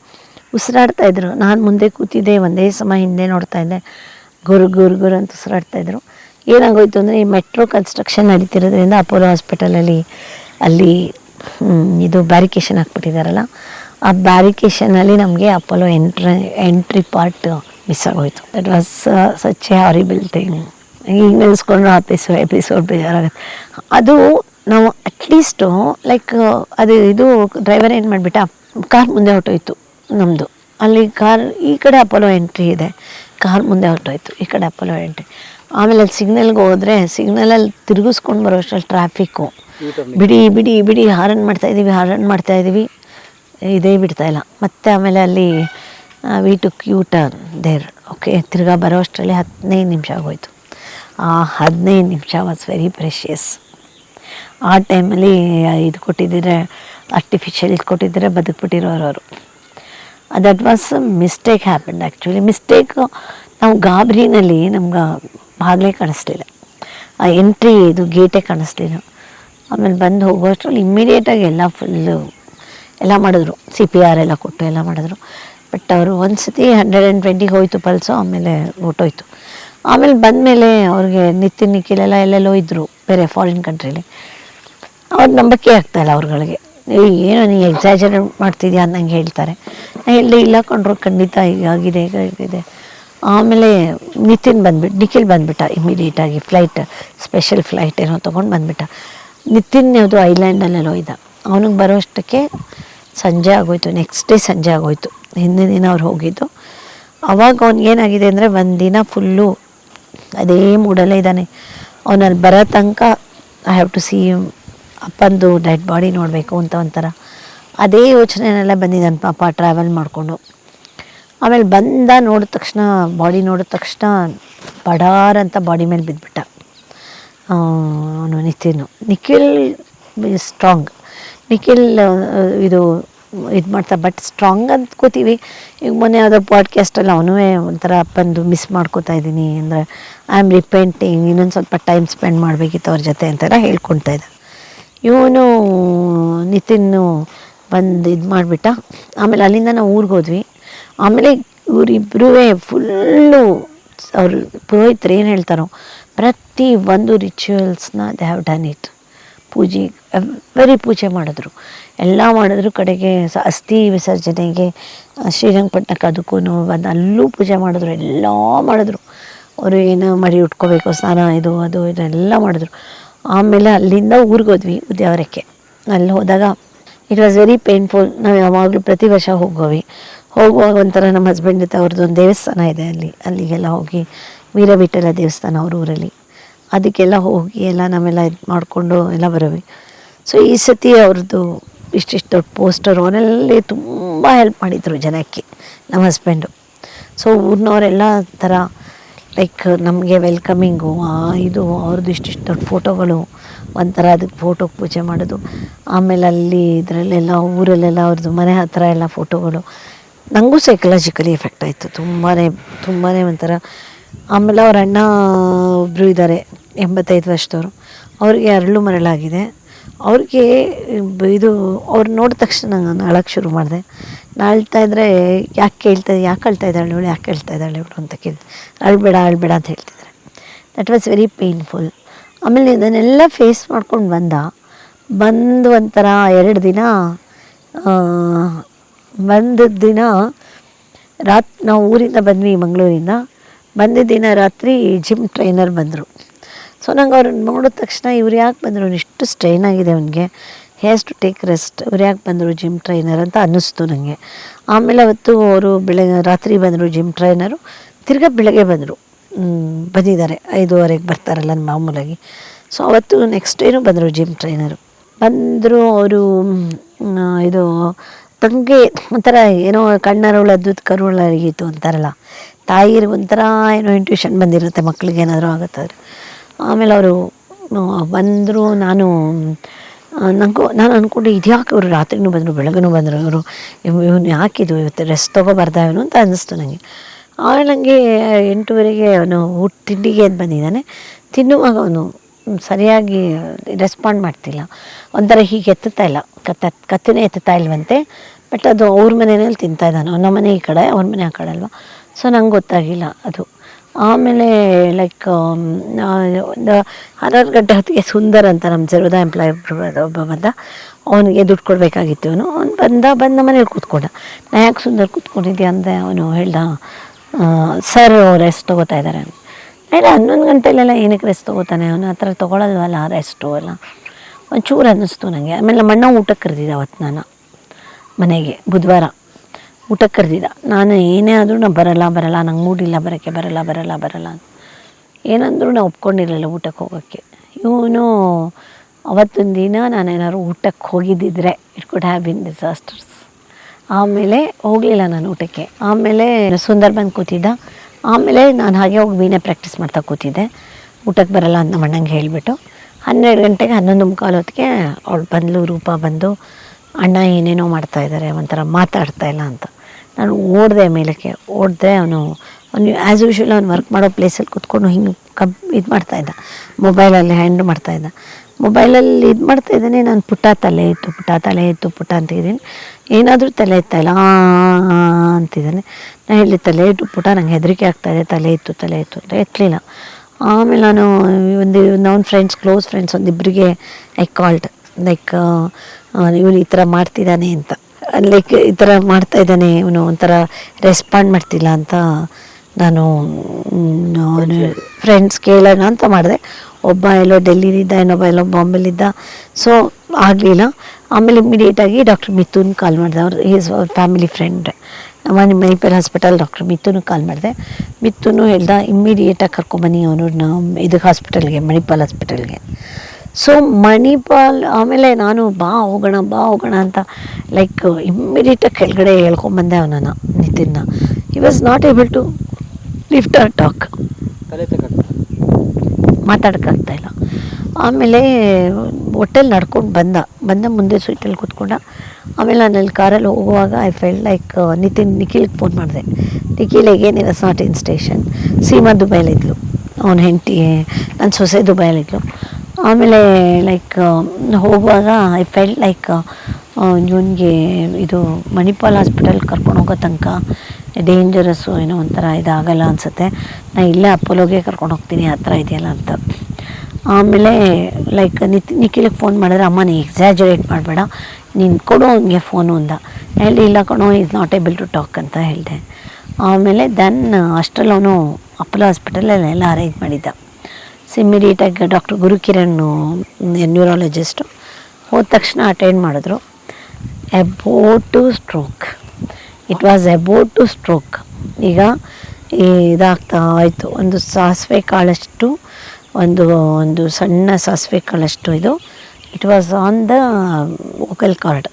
ಉಸಿರಾಡ್ತಾ ಇದ್ರು. ನಾನು ಮುಂದೆ ಕೂತಿದ್ದೆ, ಒಂದೇ ಸಮ ಹಿಂದೆ ನೋಡ್ತಾ ಇದ್ದೆ. ಗುರು ಗುರು ಗುರು ಅಂತ ಉಸಿರಾಡ್ತಾ ಇದ್ರು. ಏನಾಗೋಯ್ತು ಅಂದರೆ ಈ ಮೆಟ್ರೋ ಕನ್ಸ್ಟ್ರಕ್ಷನ್ ನಡೀತಿರೋದ್ರಿಂದ ಅಪೋಲೋ ಹಾಸ್ಪಿಟಲಲ್ಲಿ ಅಲ್ಲಿ ಇದು ಬ್ಯಾರಿಕೇಷನ್ ಹಾಕ್ಬಿಟ್ಟಿದಾರಲ್ಲ ಆ ಬ್ಯಾರಿಕೇಷನಲ್ಲಿ ನಮಗೆ Apollo entry entry part miss ಆಗೋಯ್ತು. That was such a horrible thing ಈಗ ನೆನೆಸ್ಕೊಂಡ್ರೆ ಎಪಿಸೋ ಎಪಿಸೋಡ್ ಬೇಜಾರಾಗುತ್ತೆ. ಅದು ನಾವು ಅಟ್ಲೀಸ್ಟು ಲೈಕ್ ಅದು ಇದು ಡ್ರೈವರ್ ಏನು ಮಾಡಿಬಿಟ್ಟ? ಕಾರ್ ಮುಂದೆ ಹೊಟ್ಟೋಯ್ತು ನಮ್ಮದು ಅಲ್ಲಿ ಕಾರ್ ಈ ಕಡೆ ಅಪೋಲೋ ಎಂಟ್ರಿ ಇದೆ. ಕಾರ್ ಮುಂದೆ ಹೊರಟೋಯ್ತು ಈ ಕಡೆ ಅಪೋಲೋ ಎಂಟ್ರಿ ಆಮೇಲೆ ಅಲ್ಲಿ ಸಿಗ್ನಲ್ಗೆ ಹೋದರೆ ಸಿಗ್ನಲಲ್ಲಿ ತಿರುಗಿಸ್ಕೊಂಡು ಬರೋ ಅಷ್ಟರಲ್ಲಿ ಟ್ರಾಫಿಕ್ಕು ಬಿಡಿ ಬಿಡಿ ಬಿಡಿ ಹಾರನ್ ಮಾಡ್ತಾ ಇದ್ದೀವಿ ಹಾರನ್ ಮಾಡ್ತಾ ಇದ್ದೀವಿ ಇದೇ ಬಿಡ್ತಾ ಇಲ್ಲ. ಮತ್ತೆ ಆಮೇಲೆ ಅಲ್ಲಿ we to queue turn there okay ತಿರ್ಗಾ ಬರೋ ಅಷ್ಟರಲ್ಲಿ ಹದಿನೈದು ನಿಮಿಷ ಆಗೋಯ್ತು. ಆ ಹದಿನೈದು ನಿಮಿಷ ವಾಸ್ ವೆರಿ ಪ್ರೆಷಿಯಸ್ ಆ ಟೈಮಲ್ಲಿ ಇದು ಕೊಟ್ಟಿದ್ದರೆ ಆರ್ಟಿಫಿಷಿಯಲ್ ಇದು ಕೊಟ್ಟಿದ್ದರೆ ಬದುಕ್ಬಿಟ್ಟಿರೋರು ಅವರು. That was mistake happened actually mistake ನಾವು ಗಾಬರಿನಲ್ಲಿ ನಮ್ಗೆ ಬಾಗಿಲೇ ಕಾಣಿಸ್ಲಿಲ್ಲ. ಆ ಎಂಟ್ರಿ ಇದು ಗೇಟೇ ಕಾಣಿಸ್ಲಿಲ್ಲ. ಆಮೇಲೆ ಬಂದು ಹೋಗೋಷ್ಟ್ರಲ್ಲಿ ಇಮ್ಮಿಡಿಯೇಟಾಗಿ ಎಲ್ಲ ಫುಲ್ಲು ಎಲ್ಲ ಮಾಡಿದ್ರು. ಸಿ ಪಿ ಆರ್ ಎಲ್ಲ ಕೊಟ್ಟು ಎಲ್ಲ ಮಾಡಿದ್ರು. ಬಟ್ ಅವರು ಒಂದು ಸತಿ ಹಂಡ್ರೆಡ್ ಆ್ಯಂಡ್ ಟ್ವೆಂಟಿಗೆ ಹೋಯಿತು ಪಲ್ಸು ಆಮೇಲೆ ಹೊರ್ಟೋಯ್ತು ಆಮೇಲೆ ಬಂದಮೇಲೆ ಅವ್ರಿಗೆ ನಿತಿನ್ ನಿಖಿಲೆಲ್ಲ ಎಲ್ಲೆಲ್ಲೋ ಇದ್ದರು ಬೇರೆ ಫಾರಿನ್ ಕಂಟ್ರೀಲಿ ಅವ್ರ ನಂಬಿಕೆ ಆಗ್ತಾಯಿಲ್ಲ ಅವ್ರುಗಳಿಗೆ. ಏನೋ ನೀ ಎಕ್ಸಾಜರೇಟ್ ಮಾಡ್ತಿದ್ಯಾ ಅನ್ನಂಗೆ ಹೇಳ್ತಾರೆ. ನಾನು ಇಲ್ಲ ಕೊಂಡ್ರು ಖಂಡಿತ ಹೀಗಾಗಿದೆ ಹೀಗಾಗಿದೆ ಆಮೇಲೆ ನಿತಿನ್ ಬಂದ್ಬಿಟ್ಟು ನಿಖಿಲ್ ಬಂದ್ಬಿಟ್ಟ ಇಮಿಡಿಯೇಟಾಗಿ ಫ್ಲೈಟ್ ಸ್ಪೆಷಲ್ ಫ್ಲೈಟ್ ಏನೋ ತೊಗೊಂಡು ಬಂದ್ಬಿಟ್ಟ. ನಿತಿನ್ ಯಾವುದು ಐಲ್ಯಾಂಡಲ್ಲೆಲ್ಲೋ ಇದ್ದ. ಅವನಿಗೆ ಬರೋಷ್ಟಕ್ಕೆ ಸಂಜೆ ಆಗೋಯ್ತು. ನೆಕ್ಸ್ಟ್ ಡೇ ಸಂಜೆ ಆಗೋಯ್ತು. ಹಿಂದಿನ ದಿನ ಅವ್ರು ಹೋಗಿದ್ದು. ಅವಾಗ ಅವ್ನಿಗೆ ಏನಾಗಿದೆ ಅಂದರೆ ಒಂದಿನ ಫುಲ್ಲು ಅದೇ ಮೂಡಲ್ಲೇ ಇದ್ದಾನೆ. ಅವನಲ್ಲಿ ಬರೋ ತನಕ ಐ ಹ್ಯಾವ್ ಟು ಸಿ ಅಪ್ಪಂದು ಡೆಡ್ ಬಾಡಿ ನೋಡಬೇಕು ಅಂತ ಒಂಥರ. ಅದೇ ಯೋಚನೆನೆಲ್ಲ ಬಂದಿದ್ದಾನೆ ಪಾಪ ಟ್ರಾವೆಲ್ ಮಾಡಿಕೊಂಡು. ಆಮೇಲೆ ಬಂದ ನೋಡಿದ ತಕ್ಷಣ ಬಾಡಿ ನೋಡಿದ ತಕ್ಷಣ ಬಡಾರ್ ಅಂತ ಬಾಡಿ ಮೇಲೆ ಬಿದ್ದುಬಿಟ್ಟ ಅವನು ನಿತಿನ್ ನಿಖಿಲ್ ಸ್ಟ್ರಾಂಗ್ ನಿಖಿಲ್ ಇದು ಇದು ಮಾಡ್ತಾ ಬಟ್ ಸ್ಟ್ರಾಂಗ್ ಅಂದ್ಕೋತೀವಿ ಈಗ ಮೊನ್ನೆ ಯಾವುದೋ ಪಾಡ್ಕಾಸ್ಟಲ್ಲಿ ಅವನೂ ಒಂಥರ ಅಪ್ಪಂದು ಮಿಸ್ ಮಾಡ್ಕೋತಾ ಇದ್ದೀನಿ, ಅಂದರೆ ಐ ಆಮ್ ರಿಪೇಂಟಿಂಗ್ ಇನ್ನೊಂದು ಸ್ವಲ್ಪ ಟೈಮ್ ಸ್ಪೆಂಡ್ ಮಾಡಬೇಕಿತ್ತು ಅವ್ರ ಜೊತೆ ಅಂತೆಲ್ಲ ಹೇಳ್ಕೊಳ್ತಾ ಇದ್ದ. ಇವನು ನಿತಿನ್ ಬಂದು ಇದು ಮಾಡಿಬಿಟ್ಟ. ಆಮೇಲೆ ಅಲ್ಲಿಂದ ನಾವು ಊರಿಗೆ ಹೋದ್ವಿ. ಆಮೇಲೆ ಇವರಿಬ್ಬರೂ ಫುಲ್ಲು ಅವರು ಪುರೋಹಿತರು ಏನು ಹೇಳ್ತಾರೋ, ಪ್ರತಿ ಒಂದು ರಿಚುವಲ್ಸ್ನ ದೇ ಹ್ಯಾವ್ ಡನ್ ಇಟ್ ಪೂಜೆ ವೆರಿ ಪೂಜೆ ಮಾಡಿದ್ರು. ಎಲ್ಲ ಮಾಡಿದ್ರು, ಕಡೆಗೆ ಅಸ್ಥಿ ವಿಸರ್ಜನೆಗೆ ಶ್ರೀರಂಗಪಟ್ಟಣಕ್ಕೆ ಅದಕ್ಕೂ ಬಂದು ಪೂಜೆ ಮಾಡಿದ್ರು, ಎಲ್ಲ ಮಾಡಿದ್ರು. ಅವರು ಏನು ಮರಿ ಉಟ್ಕೋಬೇಕು, ಸ್ನಾನ ಇದು, ಅದು ಇದೆಲ್ಲ ಮಾಡಿದ್ರು. ಆಮೇಲೆ ಅಲ್ಲಿಂದ ಊರಿಗೆ ಹೋದ್ವಿ, ಉದ್ಯಾವರಕ್ಕೆ. ಅಲ್ಲಿ ಹೋದಾಗ ಇಟ್ ವಾಸ್ ವೆರಿ ಪೇನ್ಫುಲ್ ನಾವು ಯಾವಾಗಲೂ ಪ್ರತಿ ವರ್ಷ ಹೋಗೋವಿ ಹೋಗುವಾಗ ಒಂಥರ ನಮ್ಮ ಹಸ್ಬೆಂಡ್ ಜೊತೆ ಅವ್ರದ್ದು ಒಂದು ದೇವಸ್ಥಾನ ಇದೆ ಅಲ್ಲಿ, ಅಲ್ಲಿಗೆಲ್ಲ ಹೋಗಿ ವೀರವಿಠಲ ದೇವಸ್ಥಾನ ಅವ್ರ ಊರಲ್ಲಿ. ಅದಕ್ಕೆಲ್ಲ ಹೋಗಿ ಎಲ್ಲ ನಾವೆಲ್ಲ ಇದು ಮಾಡಿಕೊಂಡು ಎಲ್ಲ ಬರೋವಿ. ಸೊ ಈ ಸತಿ ಅವ್ರದ್ದು ಇಷ್ಟಿಷ್ಟು ದೊಡ್ಡ ಪೋಸ್ಟರ್ ಅವನಲ್ಲಿ ತುಂಬ ಹೆಲ್ಪ್ ಮಾಡಿದರು ಜನಕ್ಕೆ, ನಮ್ಮ ಹಸ್ಬೆಂಡು ಸೊ ಊರಿನವರೆಲ್ಲ ಥರ ಲೈಕ್ ನಮಗೆ ವೆಲ್ಕಮಿಂಗು ಇದು, ಅವ್ರದ್ದು ಇಷ್ಟಿಷ್ಟು ದೊಡ್ಡ ಫೋಟೋಗಳು ಒಂಥರ ಅದಕ್ಕೆ ಫೋಟೋ ಪೂಜೆ ಮಾಡೋದು. ಆಮೇಲೆ ಅಲ್ಲಿ ಇದರಲ್ಲೆಲ್ಲ, ಊರಲ್ಲೆಲ್ಲ ಅವ್ರದ್ದು ಮನೆ ಹತ್ರ ಎಲ್ಲ ಫೋಟೋಗಳು ನನಗೂ ಸೈಕಲಾಜಿಕಲಿ ಎಫೆಕ್ಟ್ ಆಯಿತು. ತುಂಬಾ ತುಂಬಾ ಒಂಥರ ಆಮೇಲೆ ಅವ್ರ ಅಣ್ಣ ಒಬ್ಬರು ಇದ್ದಾರೆ ಎಂಬತ್ತೈದು ವರ್ಷದವರು. ಅವ್ರಿಗೆ ಅರಳು ಮರಳಾಗಿದೆ. ಅವ್ರಿಗೆ ಇದು ಅವ್ರು ನೋಡಿದ ತಕ್ಷಣ ನಾನು ಅಳಕ್ಕೆ ಶುರು ಮಾಡಿದೆ. ನಾಳ್ತಾ ಇದ್ದರೆ ಯಾಕೆ ಕೇಳ್ತಾ ಯಾಕೆ ಅಳ್ತಾ ಇದ್ದಾಳೆ ಇವಳು, ಯಾಕೆ ಹೇಳ್ತಾ ಇದ್ದಾಳೆ ಇವಳು ಅಂತ ಕೇಳಿದೆ. ಅಳ್ಬೇಡ ಅಳ್ಬೇಡ ಅಂತ ಹೇಳ್ತಿದ್ದಾರೆ. ದಟ್ ವಾಸ್ ವೆರಿ ಪೇನ್ಫುಲ್ ಆಮೇಲೆ ಇದನ್ನೆಲ್ಲ ಫೇಸ್ ಮಾಡ್ಕೊಂಡು ಬಂದ. ಬಂದು ಒಂಥರ ಎರಡು ದಿನ ಬಂದ ದಿನ ರಾತ್ ನಾವು ಊರಿಂದ ಬಂದ್ವಿ ಮಂಗಳೂರಿಂದ. ಬಂದಿದ್ದ ದಿನ ರಾತ್ರಿ ಜಿಮ್ ಟ್ರೈನರ್ ಬಂದರು. ಸೊ ನಂಗೆ ಅವ್ರನ್ನ ನೋಡಿದ ತಕ್ಷಣ ಇವ್ರು ಯಾಕೆ ಬಂದರು? ಇಷ್ಟು ಸ್ಟ್ರೈನ್ ಆಗಿದೆ ಅವನಿಗೆ. ಹೇಸ್ ಟು ಟೇಕ್ ರೆಸ್ಟ್ ಇವ್ರು ಯಾಕೆ ಬಂದರು ಜಿಮ್ ಟ್ರೈನರ್ ಅಂತ ಅನ್ನಿಸ್ತು ನನಗೆ ಆಮೇಲೆ ಅವತ್ತು ಅವರು ಬೆಳಗ್ಗೆ ರಾತ್ರಿ ಬಂದರು ಜಿಮ್ ಟ್ರೈನರು. ತಿರ್ಗಾ ಬೆಳಗ್ಗೆ ಬಂದರು. ಬಂದಿದ್ದಾರೆ. ಐದೂವರೆಗೆ ಬರ್ತಾರಲ್ಲ ಮಾಮೂಲಾಗಿ. ಸೊ ಅವತ್ತು ನೆಕ್ಸ್ಟ್ ಡೇನೂ ಬಂದರು ಜಿಮ್ ಟ್ರೈನರು. ಬಂದರು ಅವರು ಇದು ತಂಗೆ ಒಂಥರ ಏನೋ ಕಣ್ಣರವಳು ಅದ್ಭುತ ಕರುಳಾಗಿತ್ತು ಅಂತಾರಲ್ಲ. ತಾಯಿರಿಗೆ ಒಂಥರ ಏನೋ ಇಂಟ್ಯೂಷನ್ ಬಂದಿರುತ್ತೆ ಮಕ್ಕಳಿಗೆ ಏನಾದರೂ ಆಗುತ್ತಾದ್ರೆ. ಆಮೇಲೆ ಅವರು ಬಂದರು, ನಾನು ನನಗೂ ನಾನು ಅಂದ್ಕೊಂಡು ಇದ್ಯಾಕೆ ಇವರು ರಾತ್ರಿನೂ ಬಂದರು ಬೆಳಗ್ಗೂ ಬಂದರು ಅವರು ಇವನು ಯಾಕಿದು, ಇವತ್ತು ರೆಸ್ಟ್ ತೊಗೋಬಾರ್ದ ಇವನು ಅಂತ ಅನ್ನಿಸ್ತು ನನಗೆ ಆಮೇಲೆ ನನಗೆ ಎಂಟುವರೆಗೆ ಅವನು ಊಟ, ತಿಂಡಿಗೆ ಅಂತ ಬಂದಿದ್ದಾನೆ. ತಿನ್ನುವಾಗ ಅವನು ಸರಿಯಾಗಿ ರೆಸ್ಪಾಂಡ್ ಮಾಡ್ತಿಲ್ಲ. ಒಂಥರ ಹೀಗೆ ಎತ್ತುತ್ತಾ ಇಲ್ಲ, ಕತ್ತ, ಕತ್ತಿನೇ ಎತ್ತುತ್ತಾ ಇಲ್ವಂತೆ. ಬಟ್ ಅದು ಅವ್ರ ಮನೆಯಲ್ಲಿ ತಿಂತಾ ಇದ್ದಾನೆ. ನಮ್ಮ ಮನೆ ಈ ಕಡೆ, ಅವ್ರ ಮನೆ ಆ ಕಡೆ ಅಲ್ವಾ. ಸೊ ನಂಗೆ ಗೊತ್ತಾಗಿಲ್ಲ ಅದು. ಆಮೇಲೆ ಲೈಕ್ ಒಂದು ಹನ್ನೊಂದು ಗಂಟೆ ಹೊತ್ತಿಗೆ ಸುಂದರ್ ಅಂತ ನಮ್ಮ ಜರುದ ಎಂಪ್ಲಾಯ್ ಒಬ್ಬ ಬಂದ. ಅವನಿಗೆ ದುಡ್ಡು ಕೊಡಬೇಕಾಗಿತ್ತು ಅವನು ಅವ್ನು ಬಂದ ಬಂದ ಮನೇಲಿ ಕೂತ್ಕೊಂಡ. ನಾ ಯಾಕೆ ಸುಂದರ್ ಕೂತ್ಕೊಂಡಿದ್ದೆ ಅಂದೆ, ಅವನು ಹೇಳ್ದ ಸರ್ ರೆಸ್ಟ್ ತೊಗೋತಾ ಇದ್ದಾರೆ ಇಲ್ಲ, ಹನ್ನೊಂದು ಗಂಟೆಲೆಲ್ಲ ಏನಕ್ಕೆ ರೆಸ್ಟ್ ತೊಗೋತಾನೆ? ಅವನು ಆ ಥರ ತೊಗೊಳಲ್ವಲ್ಲ ರೆಸ್ಟು ಎಲ್ಲ. ಒಂಚೂರು ಅನ್ನಿಸ್ತು ನನಗೆ ಆಮೇಲೆ ನಮ್ಮ ಅಣ್ಣ ಊಟಕ್ಕೆ ಕರೆದಿದ್ದೆ ಅವತ್ತು ನಾನು ಮನೆಗೆ, ಬುಧವಾರ. ಊಟಕ್ಕೆ ಕರೆದಿದ್ದ. ನಾನು ಏನೇ ಆದರೂ ನಾನು ಬರಲ್ಲ ಬರಲ್ಲ, ನಂಗೆ ಮೂಡಿಲ್ಲ, ಬರೋಕ್ಕೆ ಬರಲ್ಲ ಬರಲ್ಲ ಬರಲ್ಲ ಅಂತ. ಏನಂದರೂ ನಾವು ಒಪ್ಕೊಂಡಿರಲಿಲ್ಲ ಊಟಕ್ಕೆ ಹೋಗೋಕ್ಕೆ. ಇವನು ಅವತ್ತೊಂದು ದಿನ ನಾನೇನಾದ್ರು ಊಟಕ್ಕೆ ಹೋಗಿದ್ದಿದ್ರೆ it could have been disasters ಆಮೇಲೆ ಹೋಗಲಿಲ್ಲ ನಾನು ಊಟಕ್ಕೆ. ಆಮೇಲೆ ಸುಂದರ್ ಬಂದು ಕೂತಿದ್ದ. ಆಮೇಲೆ ನಾನು ಹಾಗೆ ಹೋಗಿ ವೀಣೆ ಪ್ರಾಕ್ಟೀಸ್ ಮಾಡ್ತಾ ಕೂತಿದ್ದೆ. ಊಟಕ್ಕೆ ಬರಲ್ಲ ಅಂತ ನಮ್ಮ ಅಣ್ಣಂಗೆ ಹೇಳಿಬಿಟ್ಟು. ಹನ್ನೆರಡು ಗಂಟೆಗೆ ಹನ್ನೊಂದು ಮುಕ್ಕಾಲು ಹೊತ್ತಿಗೆ ಅವಳು ಬಂದಳು ರೂಪ ಬಂದು, ಅಣ್ಣ ಏನೇನೋ ಮಾಡ್ತಾ ಇದ್ದಾರೆ ಒಂಥರ ಮಾತಾಡ್ತಾ ಇಲ್ಲ ಅಂತ. ನಾನು ಓಡಿದೆ ಮೇಲಕ್ಕೆ, ಓಡಿದೆ ಅವನು ಅವನು ಆ್ಯಸ್ ಯೂಶ್ವಲ್ ಅವ್ನು ವರ್ಕ್ ಮಾಡೋ ಪ್ಲೇಸಲ್ಲಿ ಕೂತ್ಕೊಂಡು ಹಿಂಗೆ ಕಬ್ ಇದು ಮಾಡ್ತಾಯಿದ್ದ ಮೊಬೈಲಲ್ಲಿ ಹ್ಯಾಂಡ್ ಮಾಡ್ತಾಯಿದ್ದ ಮೊಬೈಲಲ್ಲಿ ಇದು ಮಾಡ್ತಾ ಇದ್ದಾನೆ, ನಾನು ಪುಟ್ಟ ತಲೆ ಇತ್ತು ಪುಟ್ಟ ತಲೆ ಇತ್ತು ಪುಟ್ಟ ಅಂತಿದ್ದೀನಿ ಏನಾದರೂ ತಲೆ ಇತ್ತಾ ಇಲ್ಲ ಅಂತಿದ್ದಾನೆ ನಾನು ಹೇಳಿ ತಲೆ ಇಟ್ಟು ಪುಟ ನಂಗೆ ಹೆದರಿಕೆ ಆಗ್ತಾಯಿದೆ ತಲೆ ಇತ್ತು ತಲೆ ಇತ್ತು ಅಂತ ಎತ್ತಲಿಲ್ಲ. ಆಮೇಲೆ ನಾನು ಒಂದು ನನ್ನ ಫ್ರೆಂಡ್ಸ್ ಕ್ಲೋಸ್ ಫ್ರೆಂಡ್ಸ್ ಒಂದಿಬ್ಬರಿಗೆ ಐ ಕಾಲ್ಡ್ ಲೈಕ್ ಇವನು ಈ ಥರ ಮಾಡ್ತಿದ್ದಾನೆ ಅಂತ. ಲೈಕ್ ಈ ಥರ ಮಾಡ್ತಾ ಇದ್ದಾನೆ, ಇವನು ಒಂಥರ ರೆಸ್ಪಾಂಡ್ ಮಾಡ್ತಿಲ್ಲ ಅಂತ ನಾನು ಫ್ರೆಂಡ್ಸ್ ಕೇಳೋಣ ಅಂತ ಮಾಡಿದೆ. ಒಬ್ಬ ಎಲ್ಲೋ ಡೆಲ್ಲಿಲಿದ್ದ, ಇನ್ನೊಬ್ಬ ಎಲ್ಲೋ ಬಾಂಬೆಲಿದ್ದ. ಸೊ ಆಗಲಿಲ್ಲ. ಆಮೇಲೆ ಇಮ್ಮಿಡಿಯೇಟಾಗಿ ಡಾಕ್ಟರ್ ಮಿಥುನ್ ಕಾಲ್ ಮಾಡಿದೆ. ಅವ್ರು ಈಸ್ ಅವ್ರ ಫ್ಯಾಮಿಲಿ ಫ್ರೆಂಡ್ ಮನೆ Manipal hospital doctor Mithun call ಮಾಡಿದೆ. ಮಿಥುನು ಹೇಳ್ದ ಇಮ್ಮಿಡಿಯೇಟಾಗಿ ಕರ್ಕೊಂಬನ್ನಿ ಅವನು ಇದಕ್ಕೆ ಹಾಸ್ಪಿಟಲ್ಗೆ ಮಣಿಪಾಲ್ ಹಾಸ್ಪಿಟಲ್ಗೆ ಸೊ ಮಣಿಪಾಲ್ ಆಮೇಲೆ ನಾನು ಬಾ ಹೋಗೋಣ ಬಾ ಹೋಗೋಣ ಅಂತ ಲೈಕ್ ಇಮ್ಮಿಡಿಯೇಟಾಗಿ ಕೆಳಗಡೆ ಹೇಳ್ಕೊಂಬಂದೆ ಅವನನ್ನು ನಿತಿನ್ನ. He was not able to lift or talk ಮಾತಾಡೋಕ್ಕಾಗ್ತಾ ಇಲ್ಲ. ಆಮೇಲೆ ಹೋಟೆಲ್ ನಡ್ಕೊಂಡು ಬಂದ. ಬಂದ ಮುಂದೆ ಸೀಟಲ್ಲಿ ಕೂತ್ಕೊಂಡ. ಆಮೇಲೆ ನಾನು ಅಲ್ಲಿ ಕಾರಲ್ಲಿ ಹೋಗುವಾಗ ಐ ಫೆಲ್ ಲೈಕ್ ನಿತಿನ್ ನಿಖಿಲ್ಗೆ ಫೋನ್ ಮಾಡಿದೆ. ನಿಖಿಲ್ ಏನ್ is not in station Seema ದುಬೈಲಿದ್ಲು ಅವನ ಹೆಂಡತಿ ನನ್ನ ಸೊಸೆ ದುಬೈಲಿದ್ಲು ಆಮೇಲೆ ಲೈಕ್ ಹೋಗುವಾಗ ಐ ಫೆಲ್ಟ್ ಲೈಕ್ ಇವನಿಗೆ ಇದು ಮಣಿಪಾಲ್ ಹಾಸ್ಪಿಟಲ್ ಕರ್ಕೊಂಡು ಹೋಗೋ ತನಕ ಡೇಂಜರಸ್ಸು ಏನೋ ಒಂಥರ ಇದಾಗಲ್ಲ ಅನಿಸುತ್ತೆ. ನಾ ಇಲ್ಲೇ ಅಪೋಲೋಗೆ ಕರ್ಕೊಂಡು ಹೋಗ್ತೀನಿ ಹತ್ರ ಇದೆಯಲ್ಲ ಅಂತ. ಆಮೇಲೆ ಲೈಕ್ ನಿತ್, ನಿಖಿಲಿಗೆ ಫೋನ್ ಮಾಡಿದ್ರೆ, ಅಮ್ಮ, ನೀ ಎಕ್ಸಾಜರೇಟ್ ಮಾಡಬೇಡ. ನೀನು ಕೊಡು ಅವನಿಗೆ ಫೋನು ಅಂದ. ಹೇಳಿ ಇಲ್ಲ ಕಣೋ is not able to talk ಅಂತ ಹೇಳಿದೆ. ಆಮೇಲೆ ದೆನ್ ಅಷ್ಟರಲ್ಲಿ ಅವನು ಅಪೋಲೋ ಹಾಸ್ಪಿಟಲಲ್ಲಿ ಎಲ್ಲ ಅರೇಂಜ್ ಮಾಡಿದ್ದ. ಸೊ ಇಮ್ಮಿಡಿಯೇಟಾಗಿ ಡಾಕ್ಟರ್ ಗುರುಕಿರಣ್ ನ್ಯೂರಾಲಜಿಸ್ಟು ಹೋದ ತಕ್ಷಣ ಅಟೆಂಡ್ ಮಾಡಿದ್ರು. About to stroke it was about to stroke ಈಗ ಈ ಇದಾಗ್ತಾ ಆಯಿತು ಒಂದು ಸಾಸಿವೆ ಕಾಳಷ್ಟು ಒಂದು ಒಂದು ಸಣ್ಣ ಸಾಸಿವೆ ಕಾಳಷ್ಟು ಇದು. It was on the vocal cord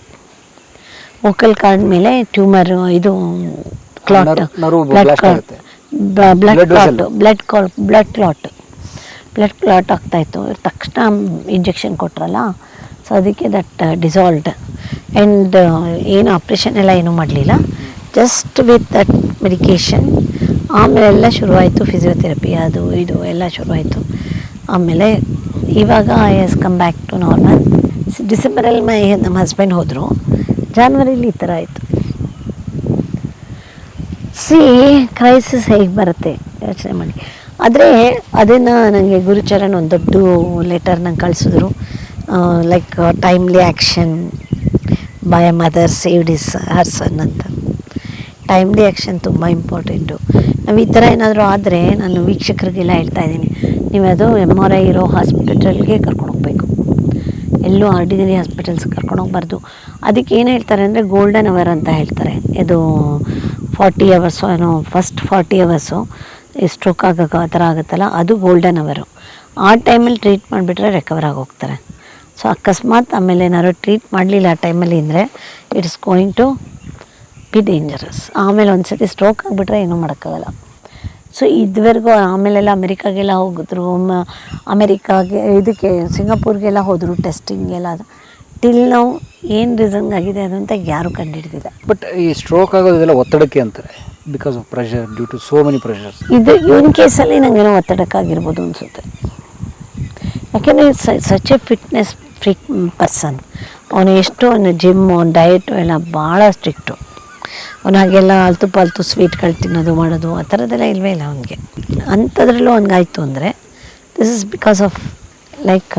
vocal cord ಮೇಲೆ ಟ್ಯೂಮರ್ ಇದು clot blood clot blood clot blood call blood clot blood clot ಆಗ್ತಾಯಿತ್ತು ತಕ್ಷಣ ಇಂಜೆಕ್ಷನ್ ಕೊಟ್ರಲ್ಲ ಸೊ ಅದಕ್ಕೆ ದಟ್ ಡಿಸಾಲ್ವ್ಡ್ ಆ್ಯಂಡ್ ಏನು ಆಪ್ರೇಷನ್ ಎಲ್ಲ ಏನೂ ಮಾಡಲಿಲ್ಲ. ಜಸ್ಟ್ ವಿತ್ ದಟ್ ಮೆಡಿಕೇಷನ್ ಆಮೇಲೆ ಎಲ್ಲ ಶುರುವಾಯಿತು ಫಿಸಿಯೋಥೆರಪಿ ಅದು ಇದು ಎಲ್ಲ ಶುರುವಾಯಿತು. ಆಮೇಲೆ ಇವಾಗ I is come back to normal ಡಿಸೆಂಬರಲ್ಲಿ my ನಮ್ಮ ಹಸ್ಬೆಂಡ್ ಹೋದರು. ಜಾನ್ವರಿಲಿ ಈ ಥರ ಆಯಿತು. ಸಿ ಕ್ರೈಸಿಸ್ ಹೇಗೆ ಬರುತ್ತೆ? ಯೋಚನೆ ಮಾಡಿ. ಆದರೆ ಅದನ್ನು ನನಗೆ ಗುರುಚರಣ್ ಒಂದು ದೊಡ್ಡ ಲೆಟರ್ ನಂಗೆ ಕಳಿಸಿದ್ರು. Like timely action by a mother saved is her son ಅಂತ. ಟೈಮ್ಲಿ ಆ್ಯಕ್ಷನ್ ತುಂಬ ಇಂಪಾರ್ಟೆಂಟು ನಾವು ಈ ಥರ ಏನಾದರೂ ಆದರೆ ನಾನು ವೀಕ್ಷಕರಿಗೆಲ್ಲ ಹೇಳ್ತಾ ಇದ್ದೀನಿ. ನೀವು ಅದು ಎಂ ಆರ್ ಐ ಇರೋ ಹಾಸ್ಪಿಟಲ್ಗೆ ಕರ್ಕೊಂಡು ಹೋಗ್ಬೇಕು. ಎಲ್ಲೂ ಆರ್ಡಿನರಿ ಹಾಸ್ಪಿಟಲ್ಸ್ ಕರ್ಕೊಂಡು ಹೋಗ್ಬಾರ್ದು. ಅದಕ್ಕೆ ಏನು ಹೇಳ್ತಾರೆ ಅಂದರೆ ಗೋಲ್ಡನ್ ಅವರ್ ಅಂತ ಹೇಳ್ತಾರೆ. ಇದು ಫಾರ್ಟಿ ಅವರ್ಸು ಏನೋ ಫಸ್ಟ್ ಫಾರ್ಟಿ ಅವರ್ಸು ಸ್ಟ್ರೋಕ್ ಆಗೋಕೆ ಆ ಥರ ಆಗುತ್ತಲ್ಲ, ಅದು ಗೋಲ್ಡನ್ ಅವರು. ಆ ಟೈಮಲ್ಲಿ ಟ್ರೀಟ್ ಮಾಡಿಬಿಟ್ರೆ ರೆಕವರ್ ಆಗಿ ಹೋಗ್ತಾರೆ ಸೊ ಅಕಸ್ಮಾತ್ ಆಮೇಲೆ ಏನಾದ್ರು ಟ್ರೀಟ್ ಮಾಡಲಿಲ್ಲ ಆ ಟೈಮಲ್ಲಿ ಅಂದರೆ it's going to be dangerous ಆಮೇಲೆ ಒಂದು ಸತಿ ಸ್ಟ್ರೋಕ್ ಆಗಿಬಿಟ್ರೆ ಏನೂ ಮಾಡೋಕ್ಕಾಗಲ್ಲ. ಸೊ ಇದುವರೆಗೂ ಆಮೇಲೆಲ್ಲ ಅಮೆರಿಕಾಗೆಲ್ಲ ಹೋಗಿದ್ರು ಅಮೆರಿಕಾಗೆ, ಇದಕ್ಕೆ ಸಿಂಗಾಪುರ್ಗೆಲ್ಲ ಹೋದರು ಟೆಸ್ಟಿಂಗೆಲ್ಲ ಟಿಲ್ ನಾವು ಏನು ರೀಸನ್ ಆಗಿದೆ ಅದು ಅಂತ ಯಾರೂ ಕಂಡುಹಿಡ್ದಿಲ್ಲ. ಬಟ್ ಈ ಸ್ಟ್ರೋಕ್ ಆಗೋದಿಲ್ಲ ಒತ್ತಡಕ್ಕೆ ಅಂತಾರೆ. Because of pressure due to so many pressures ಇದು ಇವನ್ ಕೇಸಲ್ಲಿ ನನಗೇನೋ ಒತ್ತಡಕ್ಕಾಗಿರ್ಬೋದು ಅನಿಸುತ್ತೆ. ಯಾಕೆಂದರೆ such a fitness freak person ಅವನು ಎಷ್ಟು ಅವನು ಜಿಮ್ಮು ಡಯಟು ಎಲ್ಲ ಭಾಳ ಸ್ಟ್ರಿಕ್ಟು ಅವನು ಹಾಗೆಲ್ಲ ಅಲ್ತು ಪಾಲ್ತು ಸ್ವೀಟ್ಗಳು ತಿನ್ನೋದು, ಮಾಡೋದು, ಆ ಥರದ್ದೆಲ್ಲ ಇಲ್ವೇ ಇಲ್ಲ ಅವನಿಗೆ. ಅಂಥದ್ರಲ್ಲೂ ಅವನಿಗಾಯಿತು ಅಂದರೆ this is because of like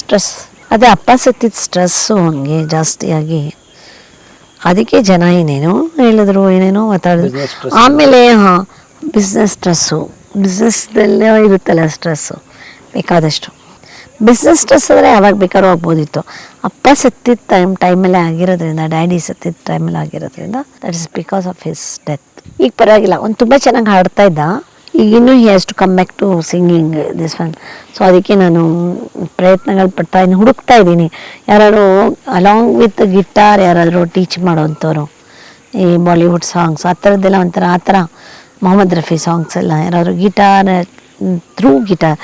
stress ಅದೇ ಅಪ್ಪ ಸತ್ತಿದ ಸ್ಟ್ರೆಸ್ಸು ಅವನಿಗೆ ಜಾಸ್ತಿಯಾಗಿ ಅದಕ್ಕೆ ಜನ ಏನೇನೋ ಹೇಳಿದ್ರು ಏನೇನೋ ಮಾತಾಡಿದ್ರು. ಆಮೇಲೆ ಹಾಂ ಬಿಸ್ನೆಸ್ ಸ್ಟ್ರೆಸ್ಸು ಬಿಸ್ನೆಸ್ದಲ್ಲೇ ಇರುತ್ತಲ್ಲ ಸ್ಟ್ರೆಸ್ಸು ಬೇಕಾದಷ್ಟು. ಬಿಸ್ನೆಸ್ ಸ್ಟ್ರೆಸ್ ಆದರೆ ಯಾವಾಗ ಬೇಕಾದ್ರೂ ಆಗ್ಬೋದಿತ್ತು. ಅಪ್ಪ ಸತ್ತಿದ್ದ ಟೈಮ್ ಟೈಮಲ್ಲೇ ಆಗಿರೋದ್ರಿಂದ ಡ್ಯಾಡಿ ಸತ್ತಿದ್ದ ಟೈಮಲ್ಲಿ ಆಗಿರೋದ್ರಿಂದ that is because of his death ಈಗ ಪರವಾಗಿಲ್ಲ ಅವ್ನು ತುಂಬ ಚೆನ್ನಾಗಿ ಹಾಡ್ತಾ ಇದ್ದ. ಈಗ ಇನ್ನೂ he has to come back to singing this one so ಅದಕ್ಕೆ ನಾನು ಪ್ರಯತ್ನಗಳು ಪಡ್ತಾ ಇದ್ದೀನಿ, ಹುಡುಕ್ತಾ ಇದ್ದೀನಿ. ಯಾರಾದ್ರು ಅಲಾಂಗ್ ವಿತ್ ಗಿಟಾರ್ ಯಾರಾದರೂ ಟೀಚ್ ಮಾಡೋವಂಥವ್ರು, ಈ ಬಾಲಿವುಡ್ ಸಾಂಗ್ಸ್ ಆ ಥರದ್ದೆಲ್ಲ ಒಂಥರ, ಆ ಥರ ಮೊಹಮ್ಮದ್ ರಫಿ ಸಾಂಗ್ಸ್ ಎಲ್ಲ, ಯಾರಾದ್ರು guitar through guitar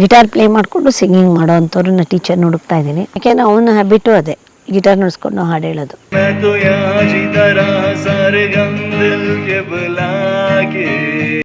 guitar play ಮಾಡಿಕೊಂಡು ಸಿಂಗಿಂಗ್ ಮಾಡೋವಂಥವ್ರನ್ನ ಟೀಚರ್ ಹುಡುಕ್ತಾ ಇದ್ದೀನಿ. ಯಾಕೆಂದ್ರೆ ಅವನ ಹ್ಯಾಬಿಟು ಅದೇ ಗಿಟಾರ್ ನುಡಿಸ್ಕೊಂಡು ಹಾಡು ಹೇಳೋದು.